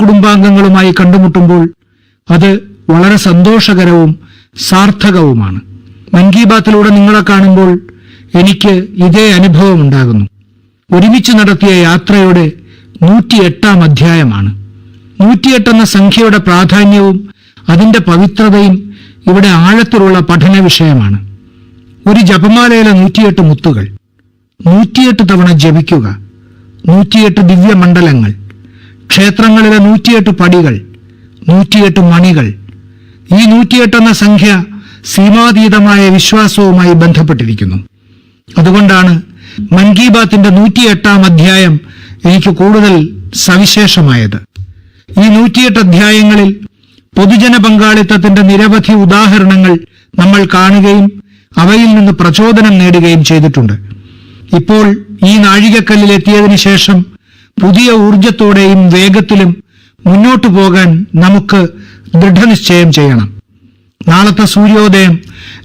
കുടുംബാംഗങ്ങളുമായി കണ്ടുമുട്ടുമ്പോൾ അത് വളരെ സന്തോഷകരവും സാർത്ഥകവുമാണ്. മൻ കി ബാത്തിലൂടെ നിങ്ങളെ കാണുമ്പോൾ എനിക്ക് ഇതേ അനുഭവം ഉണ്ടാകുന്നു. ഒരുമിച്ച് നടത്തിയ യാത്രയുടെ നൂറ്റിയെട്ടാം അധ്യായമാണ്. നൂറ്റിയെട്ടെന്ന സംഖ്യയുടെ പ്രാധാന്യവും അതിന്റെ പവിത്രതയും ഇവിടെ ആഴത്തിലുള്ള പഠന വിഷയമാണ്. ഒരു ജപമാലയിലെ നൂറ്റിയെട്ട് മുത്തുകൾ നൂറ്റിയെട്ട് തവണ ജപിക്കുക നൂറ്റിയെട്ട് ദിവ്യമണ്ഡലങ്ങൾ ക്ഷേത്രങ്ങളിലെ നൂറ്റിയെട്ട് പടികൾ നൂറ്റിയെട്ട് മണികൾ. ഈ നൂറ്റിയെട്ട് എന്ന സംഖ്യ സീമാതീതമായ വിശ്വാസവുമായി ബന്ധപ്പെട്ടിരിക്കുന്നു. അതുകൊണ്ടാണ് മൻ കി ബാത്തിന്റെ നൂറ്റിയെട്ടാം അധ്യായം എനിക്ക് കൂടുതൽ സവിശേഷമായത്. ഈ നൂറ്റിയെട്ട് അധ്യായങ്ങളിൽ പൊതുജന പങ്കാളിത്തത്തിന്റെ നിരവധി ഉദാഹരണങ്ങൾ നമ്മൾ കാണുകയും അവയിൽ നിന്ന് പ്രചോദനം നേടുകയും ചെയ്തിട്ടുണ്ട്. ഇപ്പോൾ ഈ നാഴികക്കല്ലിൽ എത്തിയതിനു ശേഷം പുതിയ ഊർജത്തോടെയും വേഗത്തിലും മുന്നോട്ടു പോകാൻ നമുക്ക് ദൃഢനിശ്ചയം ചെയ്യണം. നാളത്തെ സൂര്യോദയം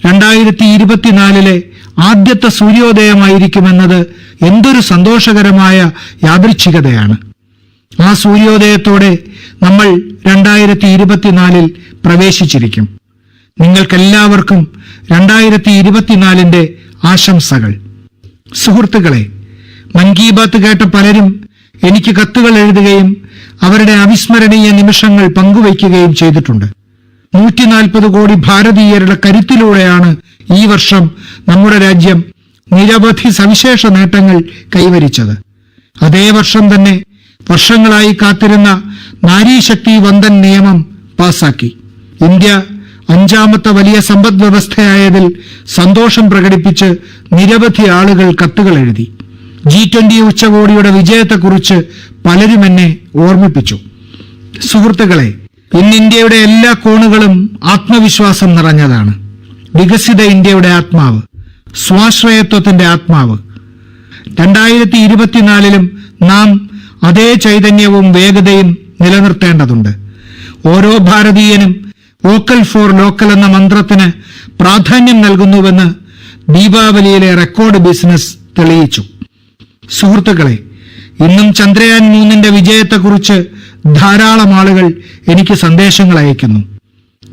രണ്ടായിരത്തി ഇരുപത്തിനാലിലെ ആദ്യത്തെ സൂര്യോദയമായിരിക്കുമെന്നത് എന്തൊരു സന്തോഷകരമായ യാദൃച്ഛികതയാണ്. ആ സൂര്യോദയത്തോടെ നമ്മൾ രണ്ടായിരത്തി ഇരുപത്തിനാലിൽ പ്രവേശിച്ചിരിക്കും. നിങ്ങൾക്കെല്ലാവർക്കും രണ്ടായിരത്തി ഇരുപത്തിനാലിന്റെ ആശംസകൾ. സുഹൃത്തുക്കളെ മൻ കി ബാത്ത് കേട്ട പലരും എനിക്ക് കത്തുകൾ എഴുതുകയും അവരുടെ അവിസ്മരണീയ നിമിഷങ്ങൾ പങ്കുവയ്ക്കുകയും ചെയ്തിട്ടുണ്ട്. നൂറ്റി നാൽപ്പത് കോടി ഭാരതീയരുടെ കരുത്തിലൂടെയാണ് ഈ വർഷം നമ്മുടെ രാജ്യം നിരവധി സവിശേഷ നേട്ടങ്ങൾ കൈവരിച്ചത്. അതേ വർഷം തന്നെ വർഷങ്ങളായി കാത്തിരുന്ന നാരീശക്തി വന്ദൻ നിയമം പാസാക്കി. ഇന്ത്യ അഞ്ചാമത്തെ വലിയ സമ്പദ് വ്യവസ്ഥയായതിൽ സന്തോഷം പ്രകടിപ്പിച്ച് നിരവധി ആളുകൾ കത്തുകൾ എഴുതി. ജി ട്വന്റി ഉച്ചകോടിയുടെ വിജയത്തെക്കുറിച്ച് പലരും എന്നെ ഓർമ്മിപ്പിച്ചു. സുഹൃത്തുക്കളെ ഇന്ന് ഇന്ത്യയുടെ എല്ലാ കോണുകളും ആത്മവിശ്വാസം നിറഞ്ഞതാണ്. വികസിത ഇന്ത്യയുടെ ആത്മാവ് സ്വാശ്രയത്വത്തിന്റെ ആത്മാവ്. രണ്ടായിരത്തി ഇരുപത്തിനാലിലും നാം അതേ ചൈതന്യവും വേഗതയും നിലനിർത്തേണ്ടതുണ്ട്. ഓരോ ഭാരതീയനും വോക്കൽ ഫോർ ലോക്കൽ എന്ന മന്ത്രത്തിന് പ്രാധാന്യം നൽകുന്നുവെന്ന് ദീപാവലിയിലെ റെക്കോർഡ് ബിസിനസ് തെളിയിച്ചു. സുഹൃത്തുക്കളെ ഇന്നും ചന്ദ്രയാൻ മൂന്നിന്റെ വിജയത്തെക്കുറിച്ച് ധാരാളം ആളുകൾ എനിക്ക് സന്ദേശങ്ങൾ അയക്കുന്നു.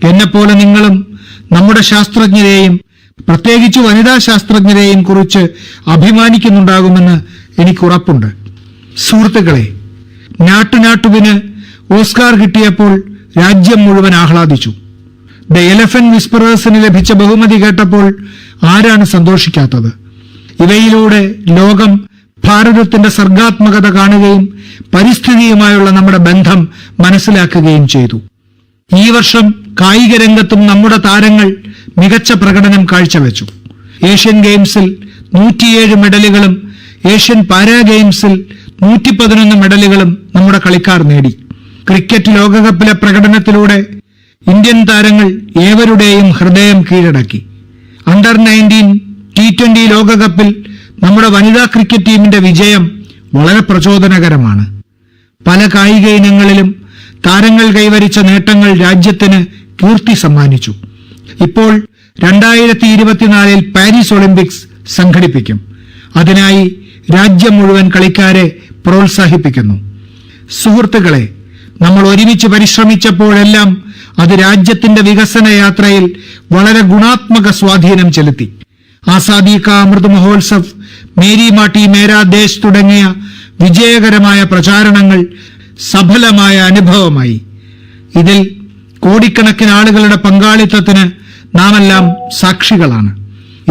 എന്നെപ്പോലെ നിങ്ങളും നമ്മുടെ ശാസ്ത്രജ്ഞരെയും പ്രത്യേകിച്ച് വനിതാ ശാസ്ത്രജ്ഞരെയും കുറിച്ച് അഭിമാനിക്കുന്നുണ്ടാകുമെന്ന് എനിക്ക് ഉറപ്പുണ്ട്. സുഹൃത്തുക്കളെ നാട്ടുനാട്ടുവിന് ഓസ്കാർ കിട്ടിയപ്പോൾ രാജ്യം മുഴുവൻ ആഹ്ലാദിച്ചു. ദ എലഫൻ വിസ്പറേഴ്സിന് ലഭിച്ച ബഹുമതി കേട്ടപ്പോൾ ആരാണ് സന്തോഷിക്കാത്തത്? ഇവയിലൂടെ ലോകം ഭാരതത്തിന്റെ സർഗാത്മകത കാണുകയും പരിസ്ഥിതിയുമായുള്ള നമ്മുടെ ബന്ധം മനസ്സിലാക്കുകയും ചെയ്തു. ഈ വർഷം കായിക രംഗത്തും നമ്മുടെ താരങ്ങൾ മികച്ച പ്രകടനം കാഴ്ചവെച്ചു. ഏഷ്യൻ ഗെയിംസിൽ നൂറ്റിയേഴ് മെഡലുകളും ഏഷ്യൻ പാരാ ഗെയിംസിൽ നൂറ്റി പതിനൊന്ന് മെഡലുകളും നമ്മുടെ കളിക്കാർ നേടി. ക്രിക്കറ്റ് ലോകകപ്പിലെ പ്രകടനത്തിലൂടെ ഇന്ത്യൻ താരങ്ങൾ ഏവരുടെയും ഹൃദയം കീഴടക്കി. അണ്ടർ നയന്റീൻ ടി ട്വന്റി ലോകകപ്പിൽ നമ്മുടെ വനിതാ ക്രിക്കറ്റ് ടീമിന്റെ വിജയം വളരെ പ്രചോദനകരമാണ്. പല കായിക ഇനങ്ങളിലും താരങ്ങൾ കൈവരിച്ച നേട്ടങ്ങൾ രാജ്യത്തിന് കീർത്തി സമ്മാനിച്ചു. ഇപ്പോൾ രണ്ടായിരത്തി ഇരുപത്തിനാലിൽ പാരീസ് ഒളിമ്പിക്സ് സംഘടിപ്പിക്കും. അതിനായി രാജ്യം മുഴുവൻ കളിക്കാരെ പ്രോത്സാഹിപ്പിക്കുന്നു. സുഹൃത്തുക്കളെ നമ്മൾ ഒരുമിച്ച് പരിശ്രമിച്ചപ്പോഴെല്ലാം അത് രാജ്യത്തിന്റെ വികസന യാത്രയിൽ വളരെ ഗുണാത്മക സ്വാധീനം ചെലുത്തി. ആസാദി കാ അമൃത് മഹോത്സവ് മേരി മാട്ടി മേരാ ദേശ് തുടങ്ങിയ വിജയകരമായ പ്രചാരണങ്ങൾ സഫലമായ അനുഭവമായി. ഇതിൽ കോടിക്കണക്കിന് ആളുകളുടെ പങ്കാളിത്തത്തിന് നാമെല്ലാം സാക്ഷികളാണ്.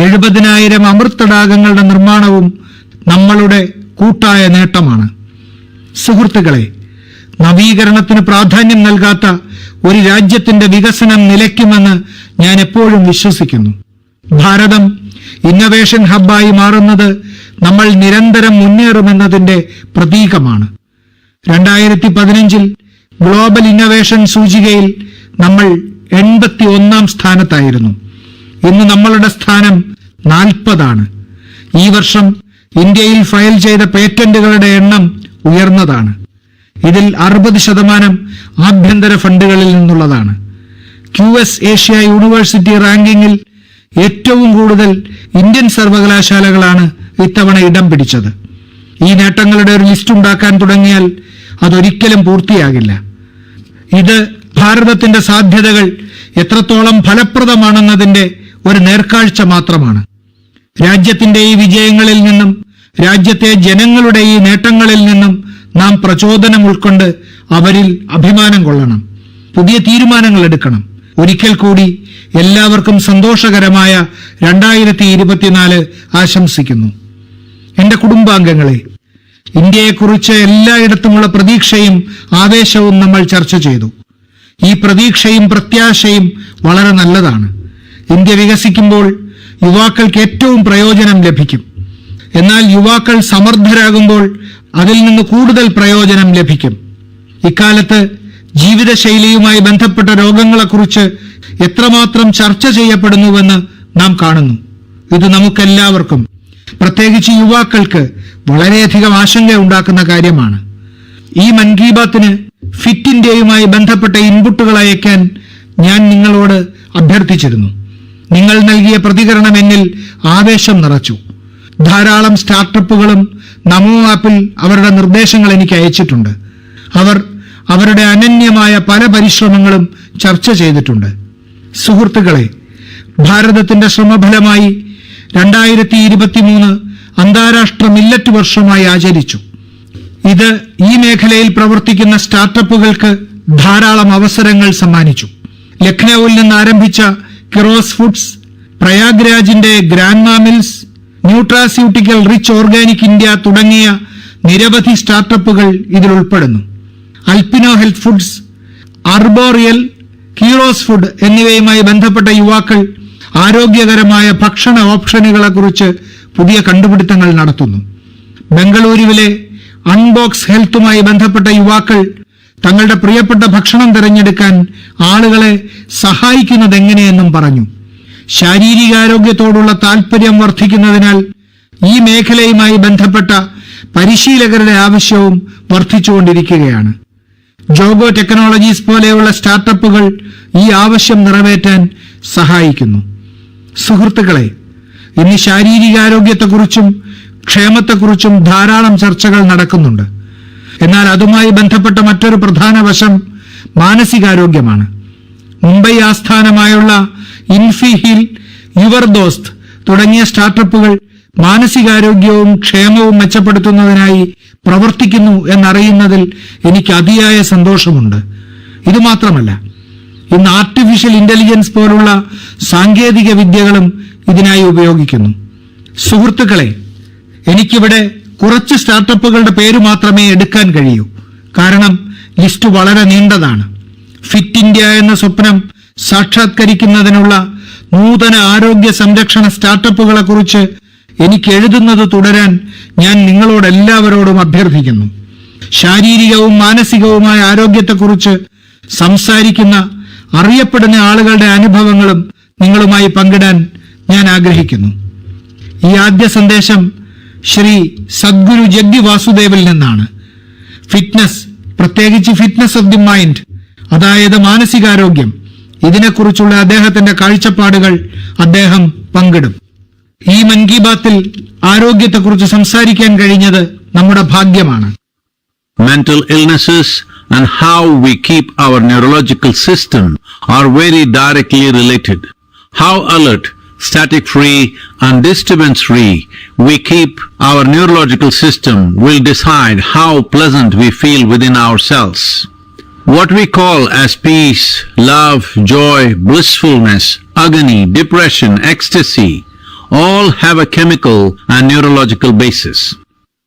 എഴുപതിനായിരം അമൃത് തടാകങ്ങളുടെ നിർമ്മാണവും നമ്മളുടെ കൂട്ടായ നേട്ടമാണ്. സുഹൃത്തുക്കളെ നവീകരണത്തിന് പ്രാധാന്യം നൽകാത്ത ഒരു രാജ്യത്തിന്റെ വികസനം നിലയ്ക്കുമെന്ന് ഞാൻ എപ്പോഴും വിശ്വസിക്കുന്നു. ഭാരതം ഇന്നവേഷൻ ഹബ്ബായി മാറുന്നത് നമ്മൾ നിരന്തരം മുന്നേറുമെന്നതിന്റെ പ്രതീകമാണ്. രണ്ടായിരത്തി പതിനഞ്ചിൽ ഗ്ലോബൽ ഇന്നവേഷൻ സൂചികയിൽ നമ്മൾ എൺപത്തി ഒന്നാം സ്ഥാനത്തായിരുന്നു. ഇന്ന് നമ്മളുടെ സ്ഥാനം നാൽപ്പതാണ്. ഈ വർഷം ഇന്ത്യയിൽ ഫയൽ ചെയ്ത പേറ്റന്റുകളുടെ എണ്ണം ഉയർന്നതാണ്. ഇതിൽ അറുപത് ശതമാനം ആഭ്യന്തര ഫണ്ടുകളിൽ നിന്നുള്ളതാണ്. ക്യു എസ് ഏഷ്യ യൂണിവേഴ്സിറ്റി റാങ്കിങ്ങിൽ ഏറ്റവും കൂടുതൽ ഇന്ത്യൻ സർവകലാശാലകളാണ് ഇത്തവണ ഇടം പിടിച്ചത്. ഈ നേട്ടങ്ങളുടെ ഒരു ലിസ്റ്റ് ഉണ്ടാക്കാൻ തുടങ്ങിയാൽ അതൊരിക്കലും പൂർത്തിയാകില്ല. ഇത് ഭാരതത്തിന്റെ സാധ്യതകൾ എത്രത്തോളം ഫലപ്രദമാണെന്നതിന്റെ ഒരു നേർക്കാഴ്ച മാത്രമാണ്. രാജ്യത്തിന്റെ ഈ വിജയങ്ങളിൽ നിന്നും രാജ്യത്തെ ജനങ്ങളുടെ ഈ നേട്ടങ്ങളിൽ നിന്നും നാം പ്രചോദനം ഉൾക്കൊണ്ട് അവരിൽ അഭിമാനം കൊള്ളണം. പുതിയ തീരുമാനങ്ങൾ എടുക്കണം. ഒരിക്കൽ കൂടി എല്ലാവർക്കും സന്തോഷകരമായ രണ്ടായിരത്തി ഇരുപത്തിനാല് ആശംസിക്കുന്നു. എന്റെ കുടുംബാംഗങ്ങളെ ഇന്ത്യയെക്കുറിച്ച് എല്ലായിടത്തുമുള്ള പ്രതീക്ഷയും ആവേശവും നമ്മൾ ചർച്ച ചെയ്തു. ഈ പ്രതീക്ഷയും പ്രത്യാശയും വളരെ നല്ലതാണ്. ഇന്ത്യ വികസിക്കുമ്പോൾ യുവാക്കൾക്ക് ഏറ്റവും പ്രയോജനം ലഭിക്കും. എന്നാൽ യുവാക്കൾ സമർത്ഥരാകുമ്പോൾ അതിൽ നിന്ന് കൂടുതൽ പ്രയോജനം ലഭിക്കും. ഇക്കാലത്ത് ജീവിതശൈലിയുമായി ബന്ധപ്പെട്ട രോഗങ്ങളെക്കുറിച്ച് എത്രമാത്രം ചർച്ച ചെയ്യപ്പെടുന്നുവെന്ന് നാം കാണുന്നു. ഇത് നമുക്കെല്ലാവർക്കും പ്രത്യേകിച്ച് യുവാക്കൾക്ക് വളരെയധികം ആശങ്ക ഉണ്ടാക്കുന്ന കാര്യമാണ്. ഈ മൻ കി ബാത്തിന് ഫിറ്റ് ഇന്ത്യയുമായി ബന്ധപ്പെട്ട ഇൻപുട്ടുകൾ അയക്കാൻ ഞാൻ നിങ്ങളോട് അഭ്യർത്ഥിച്ചിരുന്നു. നിങ്ങൾ നൽകിയ പ്രതികരണം എന്നിൽ ആവേശം നിറച്ചു. ധാരാളം സ്റ്റാർട്ടപ്പുകളും നമോ ആപ്പിൽ അവരുടെ നിർദ്ദേശങ്ങൾ എനിക്ക് അയച്ചിട്ടുണ്ട്. അവർ അവരുടെ അനന്യമായ പല പരിശ്രമങ്ങളും ചർച്ച ചെയ്തിട്ടുണ്ട്. സുഹൃത്തുക്കളെ ഭാരതത്തിന്റെ ശ്രമഫലമായി രണ്ടായിരത്തി ഇരുപത്തിമൂന്ന് അന്താരാഷ്ട്ര മില്ലറ്റ് വർഷമായി ആചരിച്ചു. ഇത് ഈ മേഖലയിൽ പ്രവർത്തിക്കുന്ന സ്റ്റാർട്ടപ്പുകൾക്ക് ധാരാളം അവസരങ്ങൾ സമ്മാനിച്ചു. ലക്നൌവിൽ നിന്ന് ആരംഭിച്ച Kiros foods പ്രയാഗ്രാജിന്റെ grandma mills nutraceutical rich organic India തുടങ്ങിയ നിരവധി സ്റ്റാർട്ടപ്പുകൾ ഇതിൽ ഉൾപ്പെടുന്നു. Alpino health foods Arboreal Kiros food എന്നിവയുമായി ബന്ധപ്പെട്ട യുവാക്കൾ ആരോഗ്യകരമായ ഭക്ഷണ ഓപ്ഷനുകളെക്കുറിച്ച് പുതിയ കണ്ടുപിടുത്തങ്ങൾ നടത്തുന്നു. ബംഗളൂരുവിലെ അൺബോക്സ് ഹെൽത്തുമായി ബന്ധപ്പെട്ട യുവാക്കൾ തങ്ങളുടെ പ്രിയപ്പെട്ട ഭക്ഷണം തിരഞ്ഞെടുക്കാൻ ആളുകളെ സഹായിക്കുന്നത് എങ്ങനെയെന്നും പറഞ്ഞു. ശാരീരികാരോഗ്യത്തോടുള്ള താൽപര്യം വർദ്ധിക്കുന്നതിനാൽ ഈ മേഖലയുമായി ബന്ധപ്പെട്ട പരിശീലകരുടെ ആവശ്യവും വർദ്ധിച്ചുകൊണ്ടിരിക്കുകയാണ്. ജോഗോ ടെക്നോളജീസ് പോലെയുള്ള സ്റ്റാർട്ടപ്പുകൾ ഈ ആവശ്യം നിറവേറ്റാൻ സഹായിക്കുന്നു. സുഹൃത്തുക്കളെ ഇന്ന് ശാരീരികാരോഗ്യത്തെക്കുറിച്ചും ക്ഷേമത്തെക്കുറിച്ചും ധാരാളം ചർച്ചകൾ നടക്കുന്നുണ്ട്. എന്നാൽ അതുമായി ബന്ധപ്പെട്ട മറ്റൊരു പ്രധാന വശം മാനസികാരോഗ്യമാണ്. മുംബൈ ആസ്ഥാനമായുള്ള ഇൻഫിഹിൽ യുവർ ദോസ്ത് തുടങ്ങിയ സ്റ്റാർട്ടപ്പുകൾ മാനസികാരോഗ്യവും ക്ഷേമവും മെച്ചപ്പെടുത്തുന്നതിനായി പ്രവർത്തിക്കുന്നു എന്നറിയുന്നതിൽ എനിക്ക് അതിയായ സന്തോഷമുണ്ട്. ഇതുമാത്രമല്ല ഇന്ന് ആർട്ടിഫിഷ്യൽ ഇന്റലിജൻസ് പോലുള്ള സാങ്കേതിക വിദ്യകളും ഇതിനായി ഉപയോഗിക്കുന്നു. സുഹൃത്തുക്കളെ എനിക്കിവിടെ കുറച്ച് സ്റ്റാർട്ടപ്പുകളുടെ പേര് മാത്രമേ എടുക്കാൻ കഴിയൂ. കാരണം ലിസ്റ്റ് വളരെ നീണ്ടതാണ്. ഫിറ്റ് ഇന്ത്യ എന്ന സ്വപ്നം സാക്ഷാത്കരിക്കുന്നതിനുള്ള നൂതന ആരോഗ്യ സംരക്ഷണ സ്റ്റാർട്ടപ്പുകളെ കുറിച്ച് എനിക്ക് എഴുതുന്നത് തുടരാൻ ഞാൻ നിങ്ങളോട് എല്ലാവരോടും അഭ്യർത്ഥിക്കുന്നു. ശാരീരികവും മാനസികവുമായ ആരോഗ്യത്തെക്കുറിച്ച് സംസാരിക്കുന്ന അറിയപ്പെടുന്ന ആളുകളുടെ അനുഭവങ്ങളും നിങ്ങളുമായി പങ്കിടാൻ ഞാൻ ആഗ്രഹിക്കുന്നു. ഈ ആദ്യ സന്ദേശം ശ്രീ സദ്ഗുരു ജഗ്ഗി വാസുദേവിൽ നിന്നാണ്. ഫിറ്റ്നസ് പ്രത്യേകിച്ച് ഫിറ്റ്നസ് ഓഫ് ദി മൈൻഡ് അതായത് മാനസികാരോഗ്യം ഇതിനെക്കുറിച്ചുള്ള അദ്ദേഹത്തിന്റെ കാഴ്ചപ്പാടുകൾ അദ്ദേഹം പങ്കിടും. ഈ മൻ കി ബാത്തിൽ ആരോഗ്യത്തെക്കുറിച്ച് സംസാരിക്കാൻ കഴിഞ്ഞത് നമ്മുടെ ഭാഗ്യമാണ് mental illnesses and how we keep our neurological system are very directly related. How alert, static free and disturbance free we keep our neurological system will decide how pleasant we feel within ourselves. What we call as peace, love, joy, blissfulness, agony, depression, ecstasy all have a chemical and neurological basis.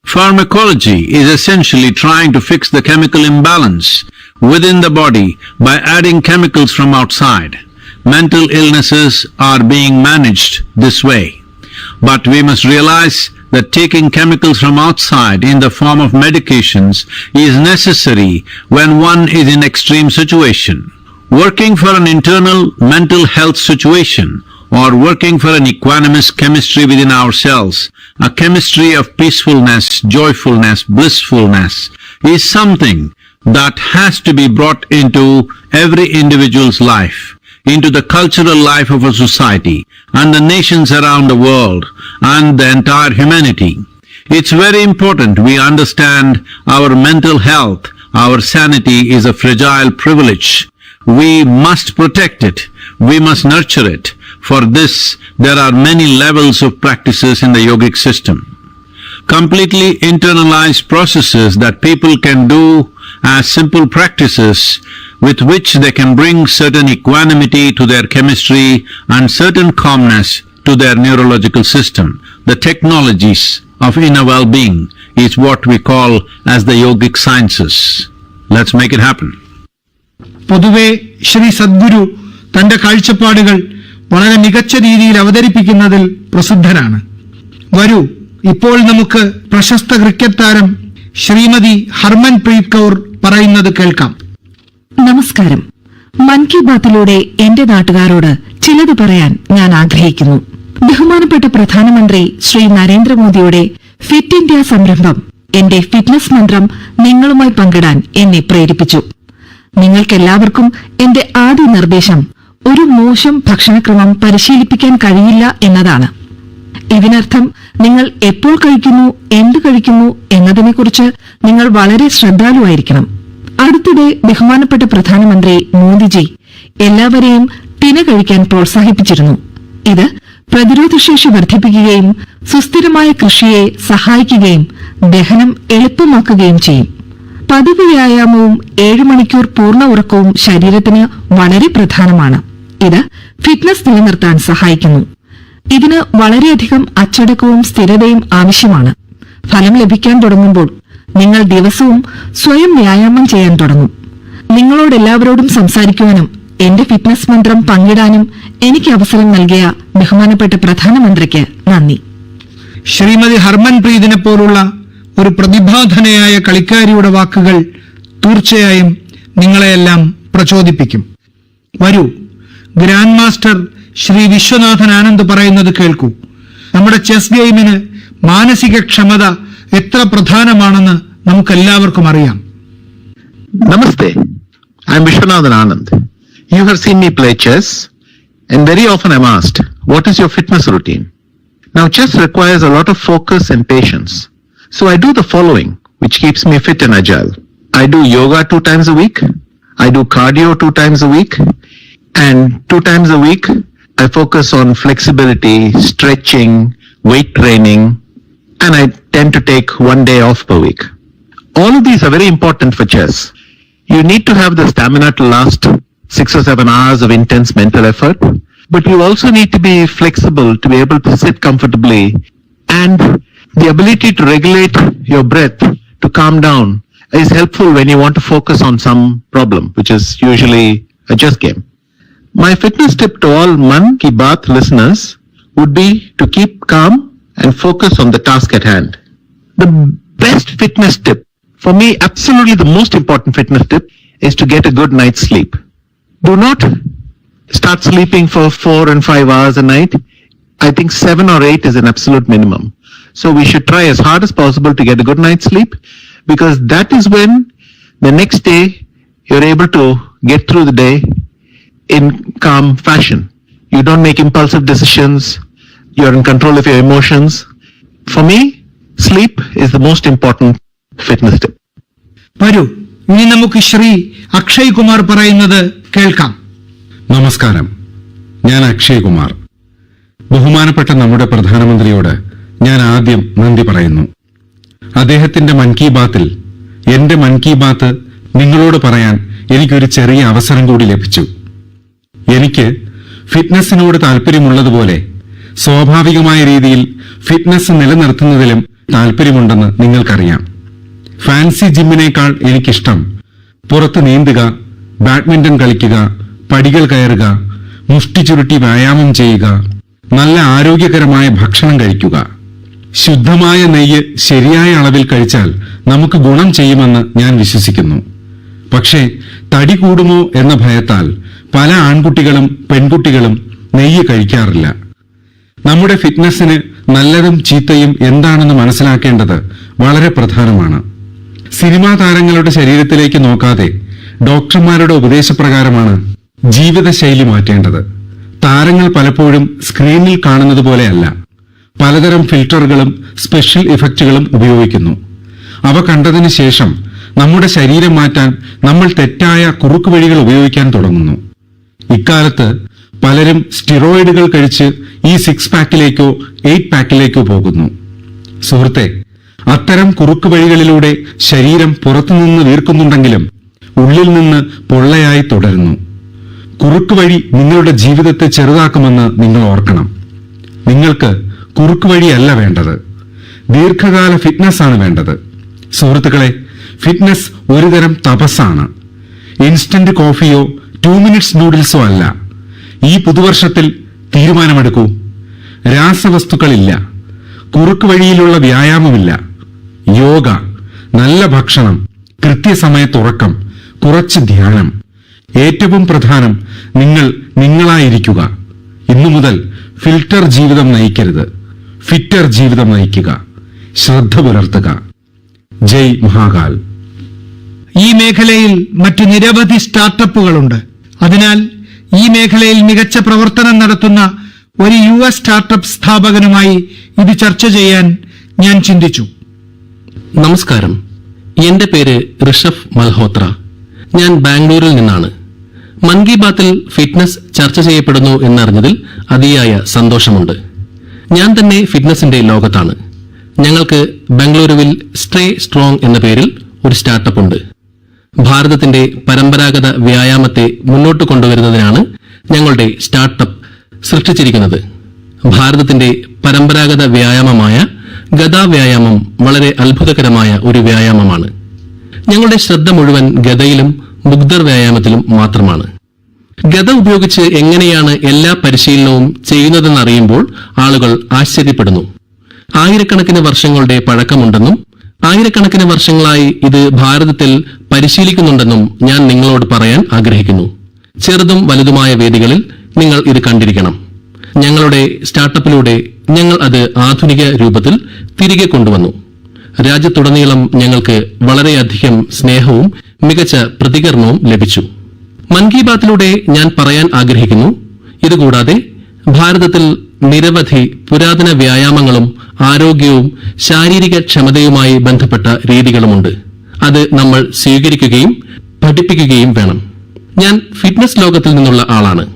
Pharmacology is essentially trying to fix the chemical imbalance within the body by adding chemicals from outside. Mental illnesses are being managed this way. But we must realize that taking chemicals from outside in the form of medications is necessary when one is in extreme situation. Working for an internal mental health situation or working for an equanimous chemistry within ourselves, a chemistry of peacefulness, joyfulness, blissfulness, is something that has to be brought into every individual's life, into the cultural life of a society and the nations around the world and the entire humanity. It's very important we understand our mental health our sanity is a fragile privilege. We must protect it. We must nurture it. For this, there are many levels of practices in the yogic system. Completely internalized processes that people can do as simple practices with which they can bring certain equanimity to their chemistry and certain calmness to their neurological system. The technologies of inner well-being is what we call as the yogic sciences. Let's make it happen. പൊതുവെ ശ്രീ സദ്ഗുരു തന്റെ കാഴ്ചപ്പാടുകൾ വളരെ മികച്ച രീതിയിൽ അവതരിപ്പിക്കുന്നതിൽ പ്രസിദ്ധനാണ്. വരൂ ഇപ്പോൾ നമുക്ക് പ്രശസ്ത ക്രിക്കറ്റ് താരം ശ്രീമതി ഹർമൻ പ്രീത് കൗർ പറയുന്നത് കേൾക്കാം. നമസ്കാരം. മൻ കി ബാത്തിലൂടെ എന്റെ നാട്ടുകാരോട് ചിലത് പറയാൻ ഞാൻ ആഗ്രഹിക്കുന്നു. ബഹുമാനപ്പെട്ട പ്രധാനമന്ത്രി ശ്രീ നരേന്ദ്രമോദിയുടെ ഫിറ്റ് ഇന്ത്യ സംരംഭം എന്റെ ഫിറ്റ്നസ് മന്ത്രം നിങ്ങളുമായി പങ്കിടാൻ എന്നെ പ്രേരിപ്പിച്ചു. നിങ്ങൾക്കെല്ലാവർക്കും എന്റെ ആദ്യ നിർദ്ദേശം ഒരു മോശം ഭക്ഷണക്രമം പരിശീലിപ്പിക്കാൻ കഴിയില്ല എന്നതാണ്. ഇതിനർത്ഥം നിങ്ങൾ എപ്പോൾ കഴിക്കുന്നു എന്ത് കഴിക്കുന്നു എന്നതിനെക്കുറിച്ച് നിങ്ങൾ വളരെ ശ്രദ്ധാലുവായിരിക്കണം. അടുത്തിടെ ബഹുമാനപ്പെട്ട പ്രധാനമന്ത്രി മോദിജി എല്ലാവരെയും തിന കഴിക്കാൻ പ്രോത്സാഹിപ്പിച്ചിരുന്നു. ഇത് പ്രതിരോധശേഷി വർദ്ധിപ്പിക്കുകയും സുസ്ഥിരമായ കൃഷിയെ സഹായിക്കുകയും ദഹനം എളുപ്പമാക്കുകയും ചെയ്യും. പതിവ് വ്യായാമവും ഏഴ് മണിക്കൂർ പൂർണ ഉറക്കവും ശരീരത്തിന് വളരെ പ്രധാനമാണ്. ഇത് ഫിറ്റ്നസ് നിലനിർത്താൻ സഹായിക്കുന്നു. ഇതിന് വളരെയധികം അച്ചടക്കവും സ്ഥിരതയും ആവശ്യമാണ്. ഫലം ലഭിക്കാൻ തുടങ്ങുമ്പോൾ നിങ്ങൾ ദിവസവും സ്വയം വ്യായാമം ചെയ്യാൻ തുടങ്ങും. നിങ്ങളോടെല്ലാവരോടും സംസാരിക്കുവാനും എന്റെ ഫിറ്റ്നസ് മന്ത്രം പങ്കിടാനും എനിക്ക് അവസരം നൽകിയ ബഹുമാനപ്പെട്ട പ്രധാനമന്ത്രിക്ക് നന്ദി. ശ്രീമതി ഹർമൻപ്രീതിനെ പോലുള്ള ഒരു പ്രതിഭാധനയായ കളിക്കാരിയുടെ വാക്കുകൾ തീർച്ചയായും നിങ്ങളെയെല്ലാം പ്രചോദിപ്പിക്കും. വരൂ ഗ്രാൻഡ് മാസ്റ്റർ ശ്രീ വിശ്വനാഥൻ ആനന്ദ് പറയുന്നത് കേൾക്കൂ. നമ്മുടെ ചെസ് ഗെയിമിന് മാനസിക ക്ഷമത എത്ര പ്രധാനമാണെന്ന് നമുക്കെല്ലാവർക്കും അറിയാം. നമസ്തേ I am Viswanathan Anand. You have seen me play chess and very often I am asked what is your fitness routine now chess requires a lot of focus and patience so I do the following which keeps me fit and agile I do yoga two times a week I do cardio two times a week And two times a week, I focus on flexibility, stretching, weight training, and I tend to take one day off per week. All of these are very important for chess. You need to have the stamina to last six or seven hours of intense mental effort, but you also need to be flexible to be able to sit comfortably and the ability to regulate your breath to calm down is helpful when you want to focus on some problem, which is usually a chess game. My fitness tip to all Man Ki Baat listeners would be to keep calm and focus on the task at hand. The best fitness tip, for me, absolutely the most important fitness tip, is to get a good night's sleep. Do not start sleeping for four and five hours a night. I think seven or eight is an absolute minimum. So we should try as hard as possible to get a good night's sleep because that is when the next day you're able to get through the day in calm fashion. You don't make impulsive decisions. You're in control of your emotions. For me, sleep is the most important fitness tip. വരൂ ഇനി നമുക്ക് ശ്രീ അക്ഷയ് കുമാർ പറയുന്നത് കേൾക്കാം നമസ്കാരം ഞാൻ അക്ഷയ് കുമാർ ബഹുമാനപ്പെട്ട നമ്മുടെ പ്രധാനമന്ത്രിയോട് ഞാൻ ആദ്യം നന്ദി പറയുന്നു അദ്ദേഹത്തിന്റെ മൻ കി ബാത്തിൽ എന്റെ മൻ കി ബാത്ത് നിങ്ങളോട് പറയാൻ എനിക്കൊരു ചെറിയ അവസരം കൂടി ലഭിച്ചു എനിക്ക് ഫിറ്റ്നസിനോട് താല്പര്യമുള്ളതുപോലെ സ്വാഭാവികമായ രീതിയിൽ ഫിറ്റ്നസ് നിലനിർത്തുന്നതിലും താല്പര്യമുണ്ടെന്ന് നിങ്ങൾക്കറിയാം. ഫാൻസി ജിമ്മിനേക്കാൾ എനിക്കിഷ്ടം പുറത്ത് നീന്തുക ബാഡ്മിന്റൺ കളിക്കുക പടികൾ കയറുക മുഷ്ടി ചുരുട്ടി വ്യായാമം ചെയ്യുക നല്ല ആരോഗ്യകരമായ ഭക്ഷണം കഴിക്കുക. ശുദ്ധമായ നെയ്യ് ശരിയായ അളവിൽ കഴിച്ചാൽ നമുക്ക് ഗുണം ചെയ്യുമെന്ന് ഞാൻ വിശ്വസിക്കുന്നു. പക്ഷേ തടി കൂടുമോ എന്ന ഭയത്താൽ പല ആൺകുട്ടികളും പെൺകുട്ടികളും നെയ്യ് കഴിക്കാറില്ല. നമ്മുടെ ഫിറ്റ്നസിന് നല്ലതും ചീത്തയും എന്താണെന്ന് മനസ്സിലാക്കേണ്ടത് വളരെ പ്രധാനമാണ്. സിനിമാ താരങ്ങളുടെ ശരീരത്തിലേക്ക് നോക്കാതെ ഡോക്ടർമാരുടെ ഉപദേശപ്രകാരമാണ് ജീവിതശൈലി മാറ്റേണ്ടത്. താരങ്ങൾ പലപ്പോഴും സ്ക്രീനിൽ കാണുന്നത് പോലെയല്ല പലതരം ഫിൽറ്ററുകളും സ്പെഷ്യൽ ഇഫക്റ്റുകളും ഉപയോഗിക്കുന്നു. അവ കണ്ടതിന് ശേഷം നമ്മുടെ ശരീരം മാറ്റാൻ നമ്മൾ തെറ്റായ കുറുക്കുവഴികൾ ഉപയോഗിക്കാൻ തുടങ്ങുന്നു. ഇക്കാലത്ത് പലരും സ്റ്റിറോയിഡുകൾ കഴിച്ച് ഈ സിക്സ് പാക്കിലേക്കോ എയ്റ്റ് പാക്കിലേക്കോ പോകുന്നു. സുഹൃത്തെ അത്തരം കുറുക്കുവഴികളിലൂടെ ശരീരം പുറത്തുനിന്ന് വീർക്കുന്നുണ്ടെങ്കിലും ഉള്ളിൽ നിന്ന് പൊള്ളയായി തുടരുന്നു. കുറുക്കുവഴി നിങ്ങളുടെ ജീവിതത്തെ ചെറുതാക്കുമെന്ന് നിങ്ങൾ ഓർക്കണം. നിങ്ങൾക്ക് കുറുക്കുവഴിയല്ല വേണ്ടത്. ദീർഘകാല ഫിറ്റ്നസ് ആണ് വേണ്ടത്. സുഹൃത്തുക്കളെ ഫിറ്റ്നസ് ഒരുതരം തപസ്സാണ്. ഇൻസ്റ്റന്റ് കോഫിയോ ടു മിനിറ്റ്സ് നൂഡിൽസോ അല്ല. ഈ പുതുവർഷത്തിൽ തീരുമാനമെടുക്കൂ. രാസവസ്തുക്കളില്ല. കുറുക്ക് വഴിയിലുള്ള വ്യായാമമില്ല. യോഗ നല്ല ഭക്ഷണം കൃത്യസമയത്ത് ഉറക്കം കുറച്ച് ധ്യാനം. ഏറ്റവും പ്രധാനം നിങ്ങൾ നിങ്ങളായിരിക്കുക. ഇന്നു മുതൽ ഫിൽട്ടർ ജീവിതം നയിക്കരുത്. ഫിറ്റർ ജീവിതം നയിക്കുക. ശ്രദ്ധ പുലർത്തുക. ജയ് മഹാകാൽ. ഈ മേഖലയിൽ മറ്റു നിരവധി സ്റ്റാർട്ടപ്പുകളുണ്ട്. അതിനാൽ ഈ മേഖലയിൽ മികച്ച പ്രവർത്തനം നടത്തുന്ന ഒരു യു എസ് സ്റ്റാർട്ടപ്പ് സ്ഥാപകനുമായി ഇത് ചർച്ച ചെയ്യാൻ ഞാൻ ചിന്തിച്ചു. നമസ്കാരം. എന്റെ പേര് ഋഷഭ് മൽഹോത്ര. ഞാൻ ബാംഗ്ലൂരിൽ നിന്നാണ്. മൻ കി ബാത്തിൽ ഫിറ്റ്നസ് ചർച്ച ചെയ്യപ്പെടുന്നു എന്നറിഞ്ഞതിൽ അതിയായ സന്തോഷമുണ്ട്. ഞാൻ തന്നെ ഫിറ്റ്നസിന്റെ ലോകത്താണ്. ഞങ്ങൾക്ക് ബംഗളൂരുവിൽ സ്ട്രേ സ്ട്രോങ് എന്ന പേരിൽ ഒരു സ്റ്റാർട്ടപ്പ് ഉണ്ട്. ഭാരതത്തിന്റെ പരമ്പരാഗത വ്യായാമത്തെ മുന്നോട്ട് കൊണ്ടുവരുന്നതിനാണ് ഞങ്ങളുടെ സ്റ്റാർട്ടപ്പ് സൃഷ്ടിച്ചിരിക്കുന്നത്. ഭാരതത്തിന്റെ പരമ്പരാഗത വ്യായാമമായ ഗദാ വ്യായാമം വളരെ അത്ഭുതകരമായ ഒരു വ്യായാമമാണ്. ഞങ്ങളുടെ ശ്രദ്ധ മുഴുവൻ ഗദയിലും മുഗ്ദർ വ്യായാമത്തിലും മാത്രമാണ്. ഗത ഉപയോഗിച്ച് എങ്ങനെയാണ് എല്ലാ പരിശീലനവും ചെയ്യുന്നതെന്നറിയുമ്പോൾ ആളുകൾ ആശ്ചര്യപ്പെടുന്നു. ആയിരക്കണക്കിന് വർഷങ്ങളുടെ പഴക്കമുണ്ടെന്നും ആയിരക്കണക്കിന് വർഷങ്ങളായി ഇത് ഭാരതത്തിൽ പരിശീലിക്കുന്നുണ്ടെന്നും ഞാൻ നിങ്ങളോട് പറയാൻ ആഗ്രഹിക്കുന്നു. ചെറുതും വലുതുമായ വേദികളിൽ നിങ്ങൾ ഇത് കണ്ടിരിക്കണം. ഞങ്ങളുടെ സ്റ്റാർട്ടപ്പിലൂടെ ഞങ്ങൾ അത് ആധുനിക രൂപത്തിൽ തിരികെ കൊണ്ടുവന്നു. രാജ്യത്തുടനീളം ഞങ്ങൾക്ക് വളരെയധികം സ്നേഹവും മികച്ച പ്രതികരണവും ലഭിച്ചു. മൻ കി ബാത്തിലൂടെ ഞാൻ പറയാൻ ആഗ്രഹിക്കുന്നു. ഇതുകൂടാതെ ഭാരതത്തിൽ നിരവധി പുരാതന വ്യായാമങ്ങളും ആരോഗ്യവും ശാരീരിക ക്ഷമതയുമായി ബന്ധപ്പെട്ട രീതികളുമുണ്ട്. അത് നമ്മൾ സ്വീകരിക്കുകയും പഠിപ്പിക്കുകയും വേണം. ഞാൻ ഫിറ്റ്നസ് ലോകത്തിൽ നിന്നുള്ള ആളാണ്.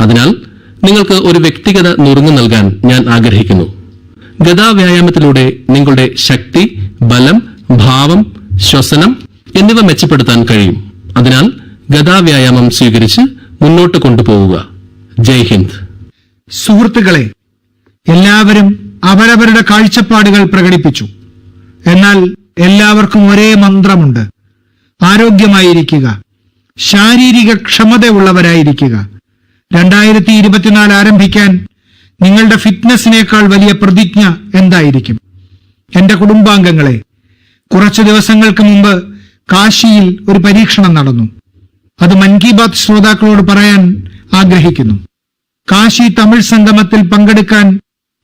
അതിനാൽ നിങ്ങൾക്ക് ഒരു വ്യക്തിഗത നുറുങ്ങ് നൽകാൻ ഞാൻ ആഗ്രഹിക്കുന്നു. ഗതാ വ്യായാമത്തിലൂടെ നിങ്ങളുടെ ശക്തി ബലം ഭാവം ശ്വസനം എന്നിവ മെച്ചപ്പെടുത്താൻ കഴിയും. അതിനാൽ ഗതാ വ്യായാമം സ്വീകരിച്ച് മുന്നോട്ട് കൊണ്ടുപോവുക. ജയ് ഹിന്ദ്. സുഹൃത്തുക്കളെ എല്ലാവരും അവരവരുടെ കാഴ്ചപ്പാടുകൾ പ്രകടിപ്പിച്ചു. എന്നാൽ എല്ലാവർക്കും ഒരേ മന്ത്രമുണ്ട്. ആരോഗ്യമായിരിക്കുക. ശാരീരിക ക്ഷമതയുള്ളവരായിരിക്കുക. രണ്ടായിരത്തി ഇരുപത്തിനാല് ആരംഭിക്കാൻ നിങ്ങളുടെ ഫിറ്റ്നസിനേക്കാൾ വലിയ പ്രതിജ്ഞ എന്തായിരിക്കും? എന്റെ കുടുംബാംഗങ്ങളെ കുറച്ചു ദിവസങ്ങൾക്ക് മുമ്പ് കാശിയിൽ ഒരു പരീക്ഷണം നടന്നു. അത് മൻ കി ബാത്ത് ശ്രോതാക്കളോട് പറയാൻ ആഗ്രഹിക്കുന്നു. കാശി തമിഴ് സംഗമത്തിൽ പങ്കെടുക്കാൻ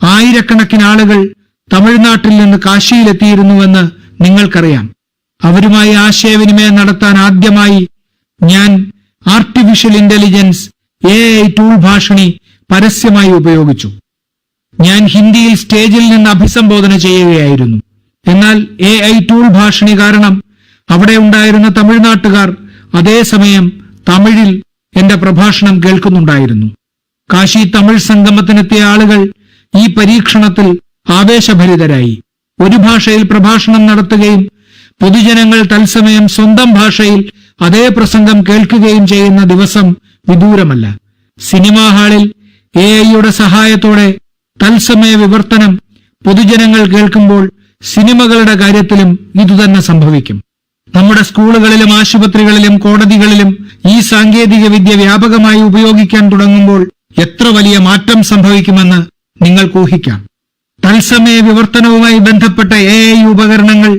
ആയിരക്കണക്കിന് ആളുകൾ തമിഴ്നാട്ടിൽ നിന്ന് കാശിയിലെത്തിയിരുന്നുവെന്ന് നിങ്ങൾക്കറിയാം. അവരുമായി ആശയവിനിമയം നടത്താൻ ആദ്യമായി ഞാൻ artificial intelligence A I tool Bhashini പരസ്യമായി ഉപയോഗിച്ചു. ഞാൻ ഹിന്ദിയിൽ സ്റ്റേജിൽ നിന്ന് അഭിസംബോധന ചെയ്യുകയായിരുന്നു. എന്നാൽ എ ഐ ടൂൾ ഭാഷണി കാരണം അവിടെ ഉണ്ടായിരുന്ന തമിഴ്നാട്ടുകാർ അതേസമയം തമിഴിൽ എന്റെ പ്രഭാഷണം കേൾക്കുന്നുണ്ടായിരുന്നു. കാശി തമിഴ് സംഗമത്തിനെത്തിയ ആളുകൾ ഈ പരീക്ഷണത്തിൽ ആവേശഭരിതരായി. ഒരു ഭാഷയിൽ പ്രഭാഷണം നടത്തുകയും പൊതുജനങ്ങൾ തത്സമയം സ്വന്തം ഭാഷയിൽ അതേ പ്രസംഗം കേൾക്കുകയും ചെയ്യുന്ന ദിവസം വിദൂരമല്ല. സിനിമാ ഹാളിൽ എ ഐയുടെ സഹായത്തോടെ തത്സമയ വിവർത്തനം പൊതുജനങ്ങൾ കേൾക്കുമ്പോൾ സിനിമകളുടെ കാര്യത്തിലും ഇതുതന്നെ സംഭവിക്കും. നമ്മുടെ സ്കൂളുകളിലും ആശുപത്രികളിലും കോടതികളിലും ഈ സാങ്കേതിക വിദ്യ വ്യാപകമായി ഉപയോഗിക്കാൻ തുടങ്ങുമ്പോൾ എത്ര വലിയ മാറ്റം സംഭവിക്കുമെന്ന് നിങ്ങൾക്ക് ഊഹിക്കാം. തത്സമയ വിവർത്തനവുമായി ബന്ധപ്പെട്ട എ ഐ ഉപകരണങ്ങൾ